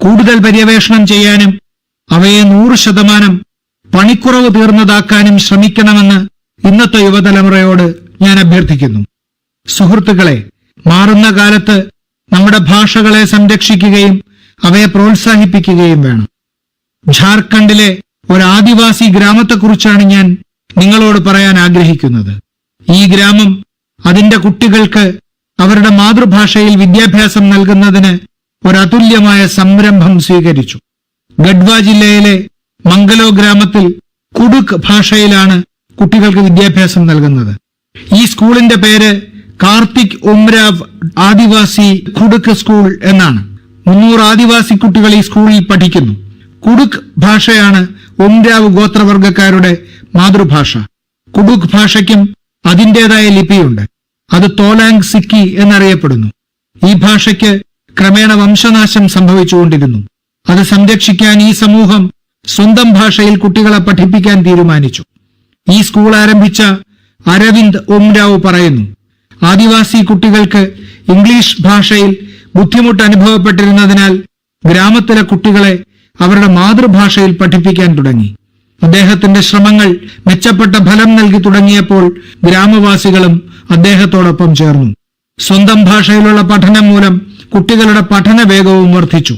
കൂടുതൽ പര്യവേഷണം ചെയ്യാനും അവയെ നൂറ് ശതമാനം പണിക്കുറവ് തീർന്നതാക്കാനും ശ്രമിക്കണമെന്ന് ഇന്നത്തെ യുവതലമുറയോട് ഞാൻ അഭ്യർത്ഥിക്കുന്നു. സുഹൃത്തുക്കളെ മാറുന്ന കാലത്ത് നമ്മുടെ ഭാഷകളെ സംരക്ഷിക്കുകയും അവയെ പ്രോത്സാഹിപ്പിക്കുകയും വേണം. ഝാർഖണ്ഡിലെ ഒരു ആദിവാസി ഗ്രാമത്തെക്കുറിച്ചാണ് ഞാൻ നിങ്ങളോട് പറയാൻ ആഗ്രഹിക്കുന്നത്. ഈ ഗ്രാമം അതിന്റെ കുട്ടികൾക്ക് അവരുടെ മാതൃഭാഷയിൽ വിദ്യാഭ്യാസം നൽകുന്നതിന് ഒരതുല്യമായ സംരംഭം സ്വീകരിച്ചു. ഗഡ്വ ജില്ലയിലെ മംഗലോ ഗ്രാമത്തിൽ കുടുക് ഭാഷയിലാണ് കുട്ടികൾക്ക് വിദ്യാഭ്യാസം നൽകുന്നത്. ഈ സ്കൂളിന്റെ പേര് കാർത്തിക് ഉംരാവ് ആദിവാസി കുടുക്ക് സ്കൂൾ എന്നാണ്. മുന്നൂറ് ആദിവാസി കുട്ടികൾ ഈ സ്കൂളിൽ പഠിക്കുന്നു. കുടുക് ഭാഷയാണ് ഉംരാവ് ഗോത്രവർഗക്കാരുടെ മാതൃഭാഷ. കുടുക് ഭാഷയ്ക്കും അതിന്റേതായ ലിപിയുണ്ട്. അത് തോലാങ് സിക്കി എന്നറിയപ്പെടുന്നു. ഈ ഭാഷയ്ക്ക് ക്രമേണ വംശനാശം സംഭവിച്ചുകൊണ്ടിരുന്നു. അത് സംരക്ഷിക്കാൻ ഈ സമൂഹം സ്വന്തം ഭാഷയിൽ കുട്ടികളെ പഠിപ്പിക്കാൻ തീരുമാനിച്ചു. ഈ സ്കൂൾ ആരംഭിച്ച അരവിന്ദ് ഉംരാവ് പറയുന്നു ആദിവാസി കുട്ടികൾക്ക് ഇംഗ്ലീഷ് ഭാഷയിൽ ബുദ്ധിമുട്ട് അനുഭവപ്പെട്ടിരുന്നതിനാൽ ഗ്രാമത്തിലെ കുട്ടികളെ അവരുടെ മാതൃഭാഷയിൽ പഠിപ്പിക്കാൻ തുടങ്ങി. അദ്ദേഹത്തിന്റെ ശ്രമങ്ങൾ മെച്ചപ്പെട്ട ഫലം നൽകി തുടങ്ങിയപ്പോൾ ഗ്രാമവാസികളും അദ്ദേഹത്തോടൊപ്പം ചേർന്നു. സ്വന്തം ഭാഷയിലുള്ള പഠനം മൂലം കുട്ടികളുടെ പഠന വേഗവും വർദ്ധിച്ചു.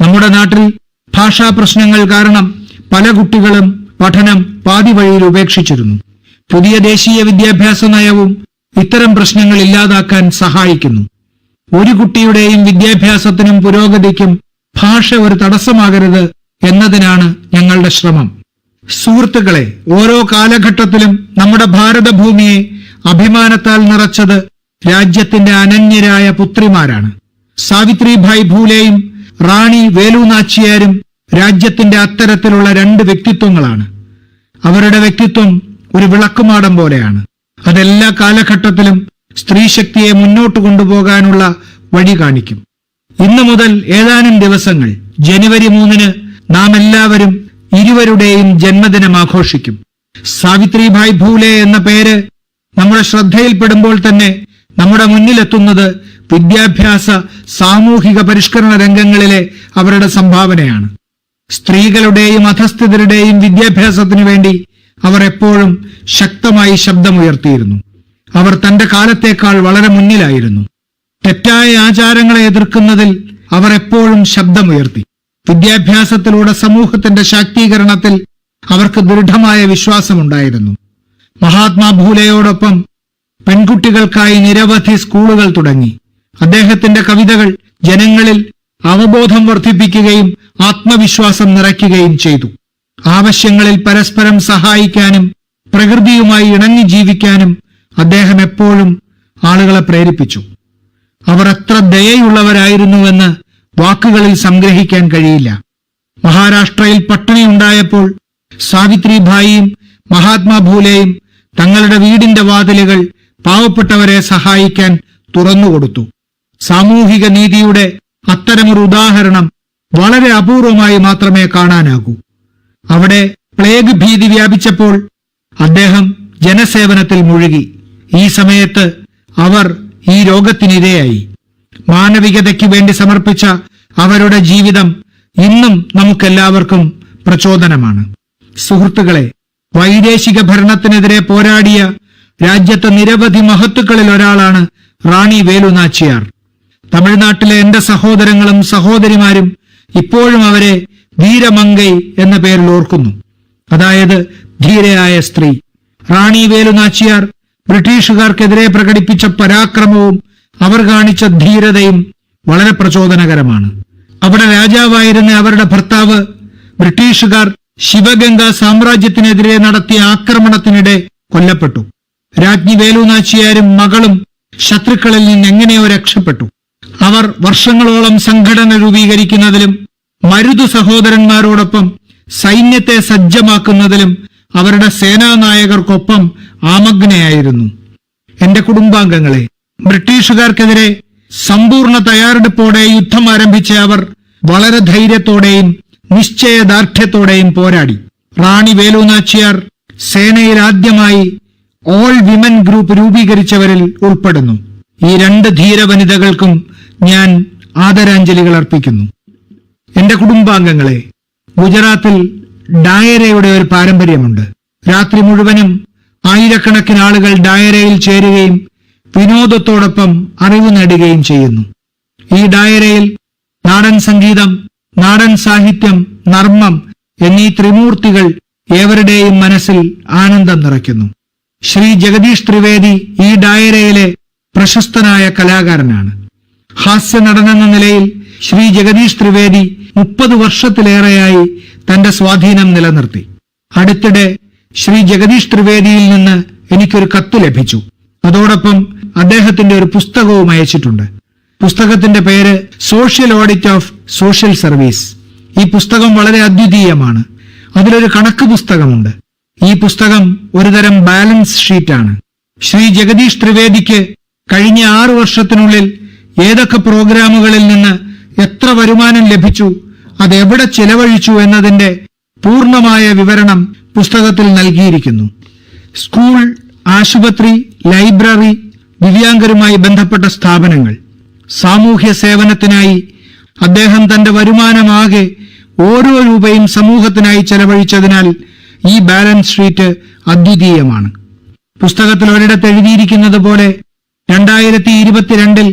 നമ്മുടെ നാട്ടിൽ ഭാഷാ പ്രശ്നങ്ങൾ കാരണം പല കുട്ടികളും പഠനം പാതി വഴിയിൽ ഉപേക്ഷിച്ചിരുന്നു. പുതിയ ദേശീയ വിദ്യാഭ്യാസ നയവും ഇത്തരം പ്രശ്നങ്ങൾ ഇല്ലാതാക്കാൻ സഹായിക്കുന്നു. ഒരു കുട്ടിയുടെയും വിദ്യാഭ്യാസത്തിനും പുരോഗതിക്കും ഭാഷ ഒരു തടസ്സമാകരുത് എന്നതിനാണ് ഞങ്ങളുടെ ശ്രമം. സുഹൃത്തുക്കളെ ഓരോ കാലഘട്ടത്തിലും നമ്മുടെ ഭാരതഭൂമിയെ അഭിമാനത്താൽ നിറച്ചത് രാജ്യത്തിന്റെ അനന്യരായ പുത്രിമാരാണ്. സാവിത്രിഭായ് ഭൂലെയും റാണി വേലു നാച്ചിയാരും രാജ്യത്തിന്റെ അത്തരത്തിലുള്ള രണ്ട് വ്യക്തിത്വങ്ങളാണ്. അവരുടെ വ്യക്തിത്വം ഒരു വിളക്കുമാടം പോലെയാണ്. അതെല്ലാ കാലഘട്ടത്തിലും സ്ത്രീശക്തിയെ മുന്നോട്ട് കൊണ്ടുപോകാനുള്ള വഴി കാണിക്കും. ഇന്നു മുതൽ ഏതാനും ദിവസങ്ങൾ ജനുവരി മൂന്നിന് നാം എല്ലാവരും ഇരുവരുടെയും ജന്മദിനം ആഘോഷിക്കും. സാവിത്രിഭായ് ഭൂലെ എന്ന പേര് നമ്മുടെ ശ്രദ്ധയിൽപ്പെടുമ്പോൾ തന്നെ നമ്മുടെ മുന്നിലെത്തുന്നത് വിദ്യാഭ്യാസ സാമൂഹിക പരിഷ്കരണ രംഗങ്ങളിലെ അവരുടെ സംഭാവനയാണ്. സ്ത്രീകളുടെയും അധസ്ഥിതരുടെയും വിദ്യാഭ്യാസത്തിനു വേണ്ടി അവർ എപ്പോഴും ശക്തമായി ശബ്ദമുയർത്തിയിരുന്നു. അവർ തന്റെ കാലത്തേക്കാൾ വളരെ മുന്നിലായിരുന്നു. തെറ്റായ ആചാരങ്ങളെ എതിർക്കുന്നതിൽ അവർ എപ്പോഴും ശബ്ദമുയർത്തി. വിദ്യാഭ്യാസത്തിലൂടെ സമൂഹത്തിന്റെ ശാക്തീകരണത്തിൽ അവർക്ക് ദൃഢമായ വിശ്വാസമുണ്ടായിരുന്നു. മഹാത്മാ ഭൂലെയോടൊപ്പം പെൺകുട്ടികൾക്കായി നിരവധി സ്കൂളുകൾ തുടങ്ങി. അദ്ദേഹത്തിന്റെ കവിതകൾ ജനങ്ങളിൽ അവബോധം വർദ്ധിപ്പിക്കുകയും ആത്മവിശ്വാസം നിറയ്ക്കുകയും ചെയ്തു. ആവശ്യങ്ങളിൽ പരസ്പരം സഹായിക്കാനും പ്രകൃതിയുമായി ഇണങ്ങി ജീവിക്കാനും അദ്ദേഹം എപ്പോഴും ആളുകളെ പ്രേരിപ്പിച്ചു. അവർ എത്ര ദയയുള്ളവരായിരുന്നുവെന്ന് വാക്കുകളിൽ സംഗ്രഹിക്കാൻ കഴിയില്ല. മഹാരാഷ്ട്രയിൽ പട്ടിണി ഉണ്ടായപ്പോൾ സാവിത്രിഭായിയും മഹാത്മാ ഭൂലെയും തങ്ങളുടെ വീടിന്റെ വാതിലുകൾ പാവപ്പെട്ടവരെ സഹായിക്കാൻ തുറന്നുകൊടുത്തു സാമൂഹിക നീതിയുടെ അത്തരമൊരു ഉദാഹരണം വളരെ അപൂർവമായി മാത്രമേ കാണാനാകൂ. അവിടെ പ്ലേഗ് ഭീതി വ്യാപിച്ചപ്പോൾ അദ്ദേഹം ജനസേവനത്തിൽ മുഴുകി. ഈ സമയത്ത് അവർ ഈ രോഗത്തിനിരയായി. മാനവികതയ്ക്ക് വേണ്ടി സമർപ്പിച്ച അവരുടെ ജീവിതം ഇന്നും നമുക്കെല്ലാവർക്കും പ്രചോദനമാണ്. സുഹൃത്തുക്കളെ വൈദേശിക ഭരണത്തിനെതിരെ പോരാടിയ രാജ്യത്തെ നിരവധി മഹത്തുക്കളിൽ ഒരാളാണ് റാണി വേലു നാച്ചിയാർ തമിഴ്നാട്ടിലെ എന്റെ സഹോദരങ്ങളും സഹോദരിമാരും ഇപ്പോഴും അവരെ ധീരമംഗൈ എന്ന പേരിൽ ഓർക്കുന്നു. അതായത് ധീരയായ സ്ത്രീ. റാണി വേലു നാച്ചിയാർ ബ്രിട്ടീഷുകാർക്കെതിരെ പ്രകടിപ്പിച്ച പരാക്രമവും അവർ കാണിച്ച ധീരതയും വളരെ പ്രചോദനകരമാണ്. അവിടെ രാജാവായിരുന്ന അവരുടെ ഭർത്താവ് ബ്രിട്ടീഷുകാർ ശിവഗംഗ സാമ്രാജ്യത്തിനെതിരെ നടത്തിയ ആക്രമണത്തിനിടെ കൊല്ലപ്പെട്ടു. രാജ്ഞി വേലുനാച്ചിയാരും മകളും ശത്രുക്കളിൽ നിന്ന് എങ്ങനെയോ രക്ഷപ്പെട്ടു. അവർ വർഷങ്ങളോളം സംഘടന രൂപീകരിക്കുന്നതിലും മരുതു സഹോദരന്മാരോടൊപ്പം സൈന്യത്തെ സജ്ജമാക്കുന്നതിലും അവരുടെ സേനാനായകർക്കൊപ്പം ആമഗ്നയായിരുന്നു. എന്റെ കുടുംബാംഗങ്ങളെ ബ്രിട്ടീഷുകാർക്കെതിരെ സമ്പൂർണ തയ്യാറെടുപ്പോടെ യുദ്ധം ആരംഭിച്ച അവർ വളരെ ധൈര്യത്തോടെയും നിശ്ചയദാർഢ്യത്തോടെയും പോരാടി. റാണി വേലു നാച്ചിയാർ സേനയിൽ ആദ്യമായി ഓൾ വിമൻ ഗ്രൂപ്പ് രൂപീകരിച്ചവരിൽ ഉൾപ്പെടുന്നു. ഈ രണ്ട് ധീര വനിതകൾക്കും ഞാൻ ആദരാഞ്ജലികൾ അർപ്പിക്കുന്നു. എന്റെ കുടുംബാംഗങ്ങളെ ഗുജറാത്തിൽ ഡായരയുടെ ഒരു പാരമ്പര്യമുണ്ട്. രാത്രി മുഴുവനും ആയിരക്കണക്കിന് ആളുകൾ ഡായരയിൽ ചേരുകയും വിനോദത്തോടൊപ്പം അറിവ് നേടുകയും ചെയ്യുന്നു. ഈ ഡായരയിൽ നാടൻ സംഗീതം നാടൻ സാഹിത്യം നർമ്മം എന്നീ ത്രിമൂർത്തികൾ ഏവരുടെയും മനസ്സിൽ ആനന്ദം നിറയ്ക്കുന്നു. ശ്രീ ജഗദീഷ് ത്രിവേദി ഈ ഡായരയിലെ പ്രശസ്തനായ കലാകാരനാണ്. ഹാസ്യ നടനെന്ന നിലയിൽ ശ്രീ ജഗദീഷ് ത്രിവേദി മുപ്പത് വർഷത്തിലേറെയായി തന്റെ സ്വാധീനം നിലനിർത്തി. അടുത്തിടെ ശ്രീ ജഗദീഷ് ത്രിവേദിയിൽ നിന്ന് എനിക്കൊരു കത്ത് ലഭിച്ചു. അതോടൊപ്പം അദ്ദേഹത്തിന്റെ ഒരു പുസ്തകവും അയച്ചിട്ടുണ്ട്. പുസ്തകത്തിന്റെ പേര് social audit of social service ഈ പുസ്തകം വളരെ അദ്വിതീയമാണ്. അതിലൊരു കണക്ക് പുസ്തകമുണ്ട്. ഈ പുസ്തകം ഒരുതരം ബാലൻസ് ഷീറ്റാണ് ശ്രീ ജഗദീഷ് ത്രിവേദിക്ക് കഴിഞ്ഞ ആറു വർഷത്തിനുള്ളിൽ ഏതൊക്കെ പ്രോഗ്രാമുകളിൽ നിന്ന് എത്ര വരുമാനം ലഭിച്ചു അത് എവിടെ ചെലവഴിച്ചു എന്നതിന്റെ പൂർണമായ വിവരണം പുസ്തകത്തിൽ നൽകിയിരിക്കുന്നു. സ്കൂൾ ആശുപത്രി ലൈബ്രറി ദിവ്യാംഗരുമായി ബന്ധപ്പെട്ട സ്ഥാപനങ്ങൾ സാമൂഹ്യ സേവനത്തിനായി അദ്ദേഹം തന്റെ വരുമാനമാകെ ഓരോ രൂപയും സമൂഹത്തിനായി ചെലവഴിച്ചതിനാൽ ഈ ബാലൻസ് ഷീറ്റ് അദ്വിതീയമാണ്. പുസ്തകത്തിൽ ഒരിടത്ത് എഴുതിയിരിക്കുന്നത് പോലെ രണ്ടായിരത്തി ഇരുപത്തിരണ്ടിൽ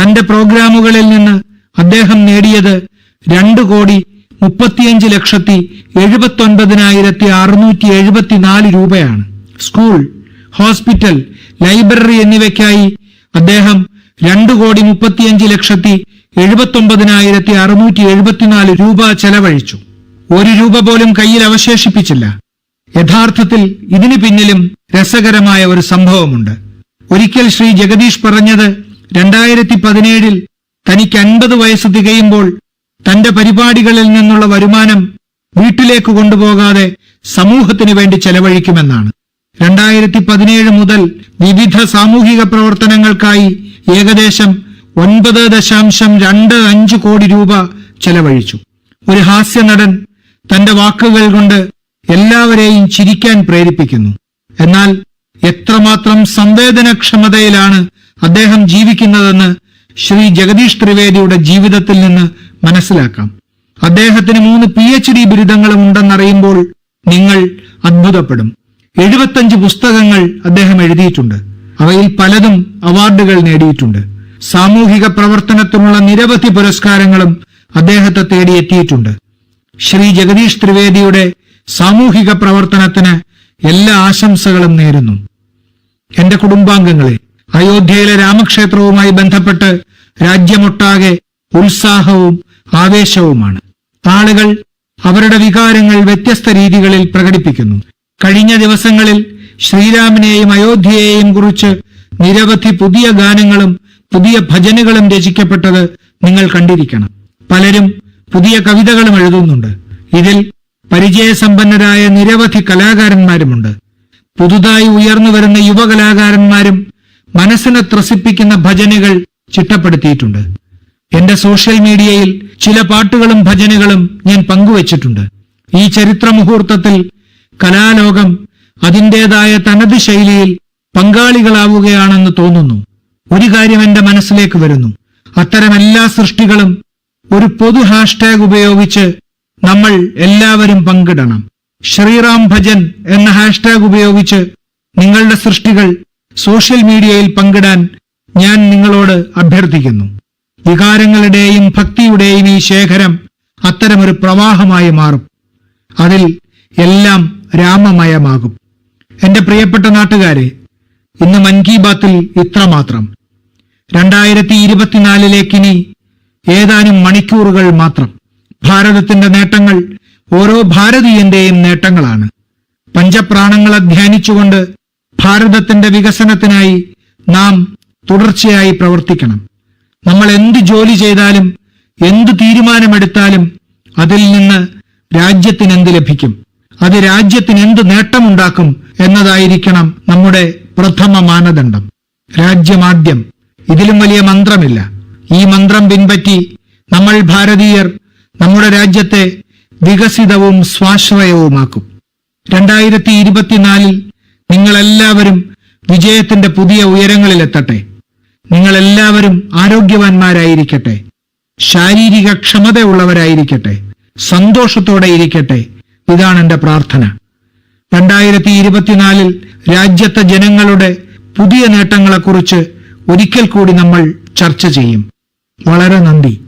തന്റെ പ്രോഗ്രാമുകളിൽ നിന്ന് അദ്ദേഹം നേടിയത് രണ്ട് കോടി മുപ്പത്തിയഞ്ച് ലക്ഷത്തി എഴുപത്തി ഒൻപതിനായിരത്തി അറുന്നൂറ്റി എഴുപത്തിനാല് രൂപയാണ്. സ്കൂൾ ഹോസ്പിറ്റൽ ലൈബ്രറി എന്നിവയ്ക്കായി അദ്ദേഹം രണ്ടു കോടി മുപ്പത്തിയഞ്ച് ലക്ഷത്തി എഴുപത്തി ഒമ്പതിനായിരത്തി അറുന്നൂറ്റി എഴുപത്തിനാല് രൂപ ചെലവഴിച്ചു. ഒരു രൂപ പോലും കയ്യിൽ അവശേഷിപ്പിച്ചില്ല. യഥാർത്ഥത്തിൽ ഇതിനു പിന്നിലും രസകരമായ ഒരു സംഭവമുണ്ട്. ഒരിക്കൽ ശ്രീ ജഗദീഷ് പറഞ്ഞത് രണ്ടായിരത്തി പതിനേഴിൽ തനിക്ക് അൻപത് വയസ്സ് തികയുമ്പോൾ തന്റെ പരിപാടികളിൽ നിന്നുള്ള വരുമാനം വീട്ടിലേക്ക് കൊണ്ടുപോകാതെ സമൂഹത്തിനു വേണ്ടി ചെലവഴിക്കുമെന്നാണ്. രണ്ടായിരത്തി പതിനേഴ് മുതൽ വിവിധ സാമൂഹിക പ്രവർത്തനങ്ങൾക്കായി ഏകദേശം ഒൻപത് ദശാംശം രണ്ട് അഞ്ച് കോടി രൂപ ചെലവഴിച്ചു. ഒരു ഹാസ്യനടൻ തന്റെ വാക്കുകൾ കൊണ്ട് എല്ലാവരെയും ചിരിക്കാൻ പ്രേരിപ്പിക്കുന്നു. എന്നാൽ എത്രമാത്രം സംവേദനക്ഷമതയിലാണ് അദ്ദേഹം ജീവിക്കുന്നതെന്ന് ശ്രീ ജഗദീഷ് ത്രിവേദിയുടെ ജീവിതത്തിൽ നിന്ന് മനസ്സിലാക്കാം. അദ്ദേഹത്തിന് മൂന്ന് പി എച്ച് ഡി ബിരുദങ്ങളും ഉണ്ടെന്നറിയുമ്പോൾ നിങ്ങൾ അത്ഭുതപ്പെടും. എഴുപത്തഞ്ച് പുസ്തകങ്ങൾ അദ്ദേഹം എഴുതിയിട്ടുണ്ട്. അവയിൽ പലതും അവാർഡുകൾ നേടിയിട്ടുണ്ട്. സാമൂഹിക പ്രവർത്തനത്തിനുള്ള നിരവധി പുരസ്കാരങ്ങളും അദ്ദേഹത്തെ തേടിയെത്തിയിട്ടുണ്ട്. ശ്രീ ജഗദീഷ് ത്രിവേദിയുടെ സാമൂഹിക പ്രവർത്തനത്തിന് എല്ലാ ആശംസകളും നേരുന്നു. എന്റെ കുടുംബാംഗങ്ങളെ അയോധ്യയിലെ രാമക്ഷേത്രവുമായി ബന്ധപ്പെട്ട് രാജ്യമൊട്ടാകെ ഉത്സാഹവും ആവേശവുമാണ്. ആളുകൾ അവരുടെ വികാരങ്ങൾ വ്യത്യസ്ത രീതികളിൽ പ്രകടിപ്പിക്കുന്നു. കഴിഞ്ഞ ദിവസങ്ങളിൽ ശ്രീരാമനെയും അയോധ്യയെയും കുറിച്ച് നിരവധി പുതിയ ഗാനങ്ങളും പുതിയ ഭജനുകളും രചിക്കപ്പെട്ടത് നിങ്ങൾ കണ്ടിരിക്കണം. പലരും പുതിയ കവിതകളും എഴുതുന്നുണ്ട്. ഇതിൽ പരിചയസമ്പന്നരായ നിരവധി കലാകാരന്മാരുമുണ്ട്. പുതുതായി ഉയർന്നു വരുന്ന യുവകലാകാരന്മാരും മനസ്സിനെ ത്രസിപ്പിക്കുന്ന ഭജനുകൾ ചിട്ടപ്പെടുത്തിയിട്ടുണ്ട്. എന്റെ സോഷ്യൽ മീഡിയയിൽ ചില പാട്ടുകളും ഭജനുകളും ഞാൻ പങ്കുവച്ചിട്ടുണ്ട്. ഈ ചരിത്ര മുഹൂർത്തത്തിൽ കലാലോകം അതിന്റെതായ തനത് ശൈലിയിൽ പങ്കാളികളാവുകയാണെന്ന് തോന്നുന്നു. ഒരു കാര്യം എന്റെ മനസ്സിലേക്ക് വരുന്നു. അത്തരം എല്ലാ സൃഷ്ടികളും ഒരു പൊതു ഹാഷ്ടാഗ് ഉപയോഗിച്ച് നമ്മൾ എല്ലാവരും പങ്കിടണം. ശ്രീറാം ഭജൻ എന്ന ഹാഷ്ടാഗ് ഉപയോഗിച്ച് നിങ്ങളുടെ സൃഷ്ടികൾ സോഷ്യൽ മീഡിയയിൽ പങ്കിടാൻ ഞാൻ നിങ്ങളോട് അഭ്യർത്ഥിക്കുന്നു. വികാരങ്ങളുടെയും ഭക്തിയുടെയും ഈ ശേഖരം അത്തരമൊരു പ്രവാഹമായി മാറും. അതിൽ എല്ലാം രാമമയമാകും. എന്റെ പ്രിയപ്പെട്ട നാട്ടുകാരെ ഇന്ന് മൻ കി ബാത്തിൽ ഇത്രമാത്രം. രണ്ടായിരത്തി ഇരുപത്തിനാലിലേക്കിനി ഏതാനും മണിക്കൂറുകൾ മാത്രം. ഭാരതത്തിന്റെ നേട്ടങ്ങൾ ഓരോ ഭാരതീയന്റെയും നേട്ടങ്ങളാണ്. പഞ്ചപ്രാണങ്ങളെ ധ്യാനിച്ചുകൊണ്ട് ഭാരതത്തിന്റെ വികസനത്തിനായി നാം തുടർച്ചയായി പ്രവർത്തിക്കണം. നമ്മൾ എന്ത് ജോലി ചെയ്താലും എന്ത് തീരുമാനമെടുത്താലും അതിൽ നിന്ന് രാജ്യത്തിന് എന്ത് ലഭിക്കും? അത് രാജ്യത്തിന് എന്ത് നേട്ടമുണ്ടാക്കും എന്നതായിരിക്കണം നമ്മുടെ പ്രഥമ മാനദണ്ഡം. രാജ്യമാദ്യം. ഇതിലും വലിയ മന്ത്രമില്ല. ഈ മന്ത്രം പിൻപറ്റി നമ്മൾ ഭാരതീയർ നമ്മുടെ രാജ്യത്തെ വികസിതവും സ്വാശ്രയവുമാക്കും. രണ്ടായിരത്തി ഇരുപത്തിനാലിൽ നിങ്ങളെല്ലാവരും വിജയത്തിന്റെ പുതിയ ഉയരങ്ങളിലെത്തട്ടെ. നിങ്ങളെല്ലാവരും ആരോഗ്യവാന്മാരായിരിക്കട്ടെ. ശാരീരിക ക്ഷമതയുള്ളവരായിരിക്കട്ടെ സന്തോഷത്തോടെ ഇരിക്കട്ടെ. ഇതാണ് എന്റെ പ്രാർത്ഥന. രണ്ടായിരത്തി ഇരുപത്തിനാലിൽ രാജ്യത്തെ ജനങ്ങളുടെ പുതിയ നേട്ടങ്ങളെക്കുറിച്ച് ഒരിക്കൽ കൂടി നമ്മൾ ചർച്ച ചെയ്യും. വളരെ നന്ദി.